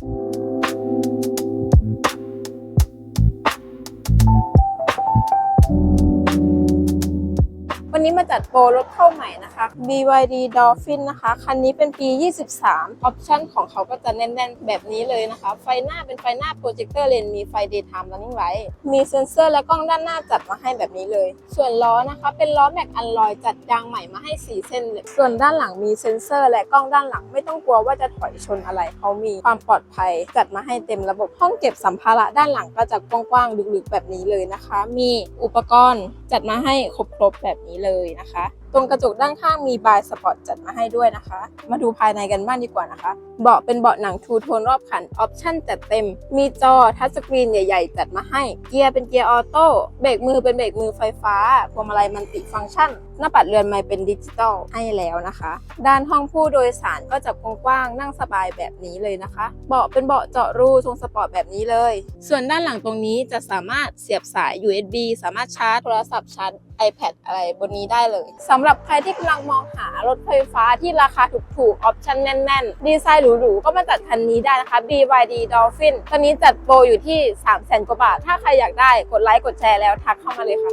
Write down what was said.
วั นี้มาจัดโปรรถเข้าใหม่นะคะ BYD Dolphin นะคะ คันนี้เป็นปี 23 ออปชั่นของเขาก็จะแน่นๆ แบบนี้เลยนะคะ ไฟหน้าเป็นไฟหน้าโปรเจคเตอร์เลนมีไฟ daytime running light มีเซ็นเซอร์และกล้องด้านหน้าจัดมาให้แบบนี้เลย ส่วนล้อนะคะ เป็นล้อแม็กอันลอยจัดยางใหม่มาให้ 4 เส้นเลยส่วนด้านหลังมีเซ็นเซอร์และกล้องด้านหลังไม่ต้องกลัวว่าจะถอยชนอะไรเขามีความปลอดภัย จัดมาให้เต็มระบบห้องเก็บสัมภาระด้านหลังก็จะกว้างๆลึกๆแบบนี้เลยนะคะ มีอุปกรณ์จัดมาให้ครบๆแบบนี้เลยเลยนะคะตรงกระจกด้านข้างมีบายสปอร์ตจัดมาให้ด้วยนะคะ มาดูภายในกันบ้างดีกว่านะคะ เบาะเป็นเบาะหนังทูโทนรอบคัน ออปชั่นจัดเต็ม มีจอทัชสกรีนใหญ่ ๆ จัดมาให้ เกียร์เป็นเกียร์ออโต้ เบรกมือเป็นเบรกมือไฟฟ้า พวงมาลัยมันติฟังก์ชัน หน้าปัดเรือนไม้เป็นดิจิตอลให้แล้วนะคะ ด้านห้องผู้โดยสารก็จะกว้างๆ นั่งสบายแบบนี้เลยนะคะ เบาะเป็นเบาะเจาะรูทรงสปอร์ตแบบนี้เลย ส่วนด้านหลังตรงนี้จะสามารถเสียบสาย USB สามารถชาร์จโทรศัพท์ชาร์จ iPad อะไรบนนี้ได้เลยสำหรับใครที่กำลังมองหารถไฟฟ้าที่ราคาถูกๆ ออปชั่นแน่น ๆ ดีไซน์หรูๆ ก็มาจัดคันนี้ได้นะคะ BYD Dolphin ตอนนี้จัดโปรอยู่ที่ 3 0 0 0 0 0กว่าบาท ถ้าใครอยากได้กดไลค์กดแชร์แล้วทักเข้ามาเลยค่ะ